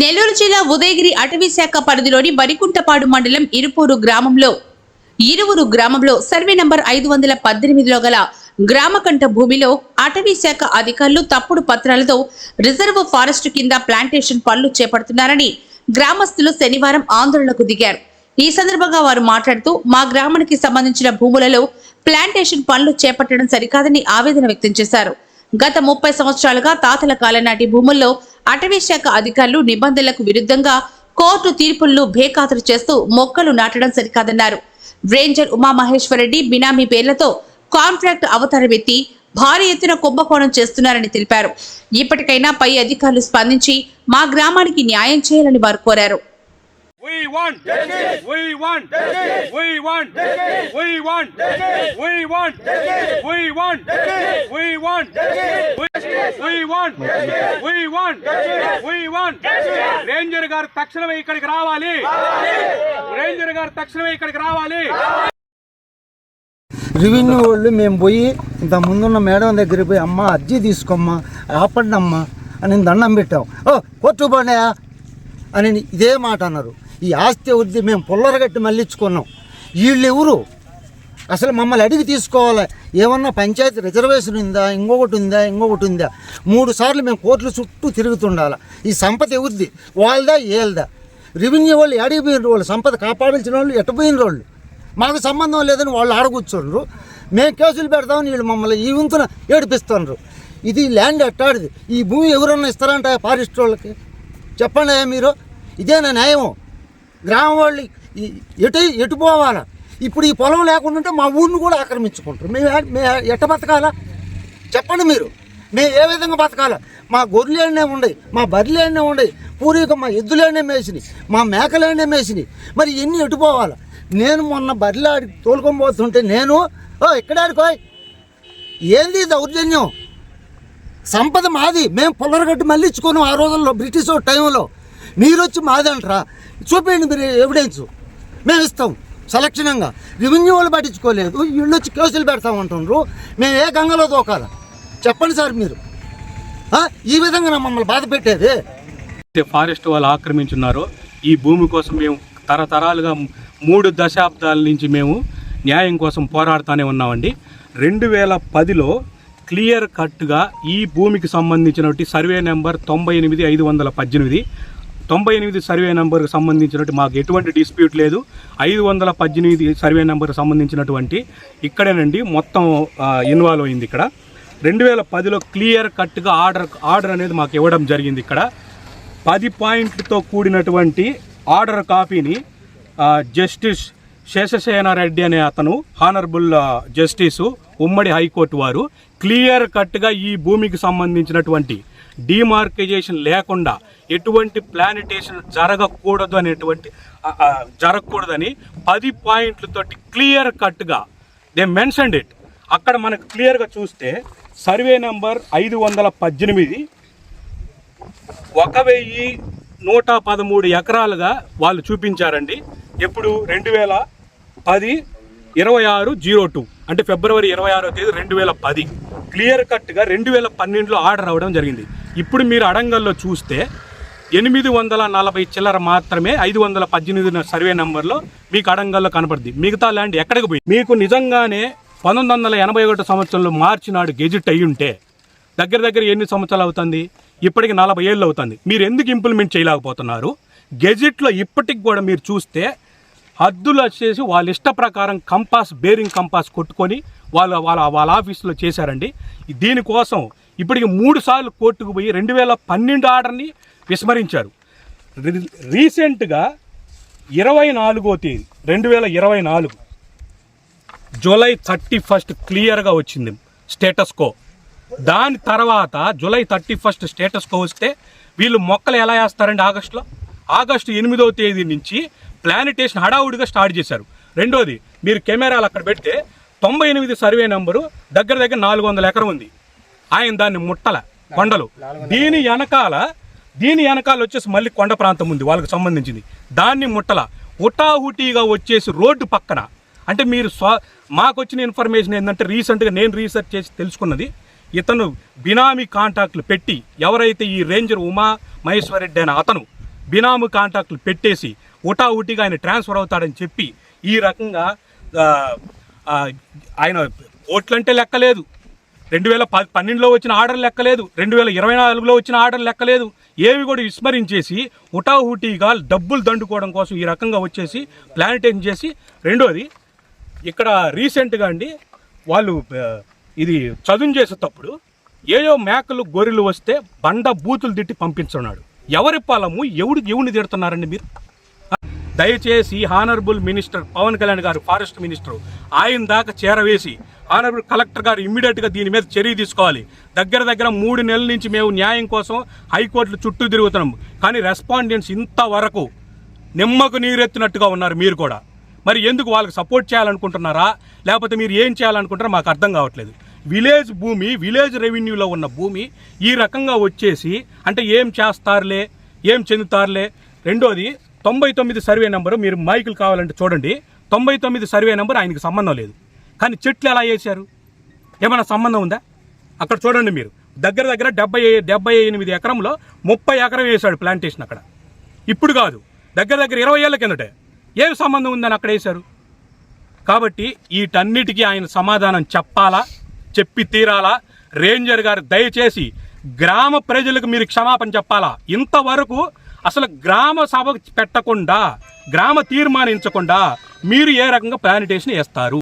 నెల్లూరు జిల్లా ఉదయగిరి అటవీ శాఖ పరిధిలోని బరికుంటపాడు మండలం ఇరుపూరు గ్రామంలో ఇరువురు గ్రామంలో సర్వే నంబర్ ఐదు వందల పద్దెనిమిదిలో గల గ్రామకంఠ భూమిలో అటవీ శాఖ అధికారులు తప్పుడు పత్రాలతో రిజర్వ్ ఫారెస్ట్ కింద ప్లాంటేషన్ పనులు చేపడుతున్నారని గ్రామస్తులు శనివారం ఆందోళనకు దిగారు. ఈ సందర్భంగా వారు మాట్లాడుతూ మా గ్రామానికి సంబంధించిన భూములలో ప్లాంటేషన్ పనులు చేపట్టడం సరికాదని ఆవేదన వ్యక్తం చేశారు. గత ముప్పై సంవత్సరాలుగా తాతల కాలం నాటి భూముల్లో అటవీ శాఖ అధికారులు నిబంధనలకు విరుద్ధంగా కోర్టు తీర్పులను బేఖాతరు చేస్తూ మొక్కలు నాటడం సరికాదన్నారు. రేంజర్ ఉమామహేశ్వరరెడ్డి బినామీ పేర్లతో కాంట్రాక్ట్ అవతారం భారీ ఎత్తున కుంభకోణం చేస్తున్నారని తెలిపారు. ఇప్పటికైనా పై అధికారులు స్పందించి మా గ్రామానికి న్యాయం చేయాలని వారు కోరారు. We want justice. We want justice. We want justice. We want justice. We want justice. We want justice. We want justice. We want justice. We want justice. We want justice. Ranger గారు తక్షణమే ఇక్కడికి రావాలి ranger గారు తక్షణమే ఇక్కడికి రావాలి revenue వాళ్ళు మేము పోయి ఇంత ముందున్న మేడం దగ్గరికి పోయి అమ్మ అర్జీ తీసుకోమ్మా ఆపండి అమ్మా అని దండం పెట్టాం ఓ కోర్టు పోండియా అని ఇదే మాట అన్నారు ఈ ఆస్తి వృద్ధి మేము పుల్లరగట్టి మళ్ళించుకున్నాం. వీళ్ళు ఎవరు అసలు మమ్మల్ని అడిగి తీసుకోవాలి. ఏమన్నా పంచాయతీ రిజర్వేషన్ ఉందా? ఇంకొకటి ఉందా? ఇంకొకటి ఉందా? మూడు సార్లు మేము కోర్టుల చుట్టూ తిరుగుతుండాలి? ఈ సంపద ఎవరిది? వాళ్ళదా? ఏళ్ళదా రెవెన్యూ వాళ్ళు అడిగిపోయిన వాళ్ళు సంపద కాపాడాల్సిన వాళ్ళు ఎట్టపోయిన వాళ్ళు. మాకు సంబంధం లేదని వాళ్ళు ఆడకూర్చుండ్రు మేము కేసులు పెడతామని వీళ్ళు మమ్మల్ని ఈ వంతున ఏడిపిస్తున్నారు ఇది ల్యాండ్ ఎట్టాడిది ఈ భూమి ఎవరన్నా ఇస్తారంట ఫారెస్ట్ వాళ్ళకి? చెప్పండి మీరు. ఇదేనా న్యాయం గ్రామం వాళ్ళు ఎటు ఎటు పోవాలా? ఇప్పుడు ఈ పొలం లేకుండా ఉంటే మా ఊరిని కూడా ఆక్రమించుకుంటారు. మేము మేము ఎట్ట బతకాలా? చెప్పండి మీరు. మేము ఏ విధంగా బతకాలా? మా గొర్రెలేనే ఉండయి మా బర్రెలేనే ఉండయి పూర్వీకం మా ఎద్దులనే మేసినాయి మా మేకలనే మేసినాయి. మరి ఎన్ని ఎటు పోవాలా? నేను మొన్న బర్రెలాడి తోలుకొని పోతుంటే నేను ఓ ఎక్కడాడికోయ్ ఏంది దౌర్జన్యం? సంపద మాది మేము పొల్లరగట్టు ఇచ్చుకున్నాం ఆ రోజుల్లో బ్రిటిష్ టైంలో మీరు వచ్చి చూపేయండి చూపించండి మీరు ఎవిడెన్స్ మేము ఇస్తాం. సలక్షణంగా. రెవెన్యూ వాళ్ళు పట్టించుకోలేదు. వీళ్ళు వచ్చి కేసులు పెడతామంటున్నారు మేము ఏ గంగలో దోకాల? చెప్పండి సార్ మీరు. ఈ విధంగా మమ్మల్ని బాధ పెట్టేది. ఫారెస్ట్ వాళ్ళు ఆక్రమించున్నారు. ఈ భూమి కోసం మేము తరతరాలుగా మూడు దశాబ్దాల నుంచి మేము న్యాయం కోసం పోరాడుతూనే ఉన్నామండి. రెండు వేల పదిలో క్లియర్ కట్గా ఈ భూమికి సంబంధించినటువంటి సర్వే నెంబర్ తొంభై ఎనిమిది ఐదు వందల పద్దెనిమిది తొంభై ఎనిమిది సర్వే నెంబర్కి సంబంధించినట్టు మాకు ఎటువంటి డిస్ప్యూట్ లేదు. ఐదు వందల పద్దెనిమిది సర్వే నెంబర్కి సంబంధించినటువంటి ఇక్కడేనండి మొత్తం ఇన్వాల్వ్ అయింది ఇక్కడ. రెండు వేల పదిలో క్లియర్ కట్గా ఆర్డర్ ఆర్డర్ అనేది మాకు ఇవ్వడం జరిగింది ఇక్కడ. పది పాయింట్లతో కూడినటువంటి ఆర్డర్ కాపీని జస్టిస్ శేషసేనారెడ్డి అనే అతను హానరబుల్ జస్టిసు ఉమ్మడి హైకోర్టు వారు క్లియర్ కట్గా ఈ భూమికి సంబంధించినటువంటి డిమార్కైజేషన్ లేకుండా ఎటువంటి ప్లానిటేషన్ జరగకూడదు అనేటువంటి జరగకూడదని పది పాయింట్లతోటి క్లియర్ కట్గా దే మెన్షన్డ్ ఇట్. అక్కడ మనకు క్లియర్గా చూస్తే సర్వే నెంబర్ ఐదు వందల పద్దెనిమిది ఒక వెయ్యి నూట పదమూడు ఎకరాలుగా వాళ్ళు చూపించారండి. ఎప్పుడు రెండు వేల పది ఇరవై ఆరు జీరో టూ అంటే ఫిబ్రవరి ఇరవై ఆరో తేదీ రెండు వేల పది. క్లియర్ కట్గా రెండు వేల పన్నెండులో ఆర్డర్ అవ్వడం జరిగింది. ఇప్పుడు మీరు అడంగల్లో చూస్తే ఎనిమిది వందల నలభై చిల్లర మాత్రమే ఐదు వందల పద్దెనిమిది సర్వే నెంబర్లో మీకు అడంగల్లో కనపడుద్ది. మిగతా ల్యాండ్ ఎక్కడికి పోయి మీకు నిజంగానే పంతొమ్మిది వందల ఎనభై ఒకటి సంవత్సరంలో మార్చి నాడు గెజిట్ అయ్యి ఉంటే దగ్గర దగ్గర ఎన్ని సంవత్సరాలు అవుతుంది? ఇప్పటికి నలభై ఏళ్ళు అవుతుంది. మీరు ఎందుకు ఇంప్లిమెంట్ చేయలేకపోతున్నారు? గెజిట్లో ఇప్పటికి కూడా మీరు చూస్తే హద్దులు వచ్చేసి వాళ్ళ ఇష్ట ప్రకారం కంపాస్ బేరింగ్ కంపాస్ కొట్టుకొని వాళ్ళ వాళ్ళ వాళ్ళ ఆఫీసులో చేశారండి. దీనికోసం ఇప్పటికి మూడు సార్లు కోర్టుకు పోయి రెండు వేల పన్నెండు ఆర్డర్ని విస్మరించారు. రీసెంట్గా ఇరవై నాలుగో తేదీ రెండు వేల ఇరవై నాలుగు జూలై థర్టీ ఫస్ట్ క్లియర్గా వచ్చింది స్టేటస్కో దాని తర్వాత జూలై థర్టీ ఫస్ట్ స్టేటస్కో వస్తే వీళ్ళు మొక్కలు ఎలా వేస్తారండి ఆగస్టులో? ఆగస్టు ఎనిమిదవ తేదీ నుంచి ప్లానిటేషన్ హడావుడిగా స్టార్ట్ చేశారు. రెండోది మీరు కెమెరాలు అక్కడ పెడితే తొంభై ఎనిమిది సర్వే నెంబరు దగ్గర దగ్గర నాలుగు వందల ఎకరం ఉంది. ఆయన దాన్ని ముట్టల కొండలు. దీని వెనకాల దీని వెనకాల వచ్చేసి మళ్ళీ కొండ ప్రాంతం ఉంది వాళ్ళకి సంబంధించింది. దాన్ని ముట్టల. హుటాహుటీగా వచ్చేసి రోడ్డు పక్కన. అంటే మీరు స్వ మాకు వచ్చిన ఇన్ఫర్మేషన్ ఏంటంటే రీసెంట్గా నేను రీసెర్చ్ చేసి తెలుసుకున్నది ఇతను బినామీ కాంటాక్ట్లు పెట్టి ఎవరైతే ఈ రేంజర్ ఉమా మహేశ్వరరెడ్డి అనే అతను బినాము కాంటాక్ట్లు పెట్టేసి ఉటావుటిగా ఆయన ట్రాన్స్ఫర్ అవుతాడని చెప్పి ఈ రకంగా ఆయన ఓట్లంటే లెక్కలేదు. రెండు వేల ప పన్నెండులో వచ్చిన ఆర్డర్ లెక్కలేదు. రెండు వేల ఇరవై నాలుగులో వచ్చిన ఆర్డర్ లెక్కలేదు. ఏవి కూడా విస్మరించేసి హుటాహుటీగా డబ్బులు దండుకోవడం కోసం ఈ రకంగా వచ్చేసి ప్లానిటేషన్ చేసి రెండోది ఇక్కడ రీసెంట్గా అండి వాళ్ళు ఇది చదువు చేసేటప్పుడు ఏయో మేకలు గొర్రెలు వస్తే బండ బూతులు తిట్టి పంపించున్నాడు ఎవరి పొలము ఎవడు ఎవరిని తిడుతున్నారండి మీరు? దయచేసి హానరబుల్ మినిస్టర్ పవన్ కళ్యాణ్ గారు ఫారెస్ట్ మినిస్టర్ ఆయన దాకా చేరవేసి ఆనరబుల్ కలెక్టర్ గారు ఇమ్మీడియట్గా దీని మీద చర్య తీసుకోవాలి. దగ్గర దగ్గర మూడు నెలల నుంచి మేము న్యాయం కోసం హైకోర్టులు చుట్టూ తిరుగుతున్నాం. కానీ రెస్పాండెంట్స్ ఇంతవరకు నిమ్మకు నీరెత్తినట్టుగా ఉన్నారు మీరు కూడా. మరి ఎందుకు వాళ్ళకి సపోర్ట్ చేయాలనుకుంటున్నారా? లేకపోతే మీరు ఏం చేయాలనుకుంటారో మాకు అర్థం కావట్లేదు. విలేజ్ భూమి విలేజ్ రెవెన్యూలో ఉన్న భూమి ఈ రకంగా వచ్చేసి అంటే ఏం చేస్తారులే? ఏం చెందుతారులే? రెండోది తొంభై తొమ్మిది సర్వే నెంబరు మీరు మైకులు కావాలంటే చూడండి. తొంభై తొమ్మిది సర్వే నెంబర్ ఆయనకి సంబంధం లేదు. కానీ చెట్లు ఎలా వేశారు? ఏమైనా సంబంధం ఉందా? అక్కడ చూడండి మీరు. దగ్గర దగ్గర డెబ్బై డెబ్బై ఎనిమిది ఎకరంలో ముప్పై ఎకరం వేశాడు ప్లాంటేషన్ అక్కడ. ఇప్పుడు కాదు. దగ్గర దగ్గర ఇరవై ఏళ్ళ కిందటే. ఏం సంబంధం ఉందని అక్కడ వేశారు? కాబట్టి వీటన్నిటికీ ఆయన సమాధానం చెప్పాలా? చెప్పి తీరాలా? రేంజర్ గారు దయచేసి గ్రామ ప్రజలకు మీరు క్షమాపణ చెప్పాలా? ఇంతవరకు అసలు గ్రామ సభ పెట్టకుండా గ్రామ తీర్మానించకుండా మీరు ఏ రకంగా ప్లానిటేషన్ వేస్తారు?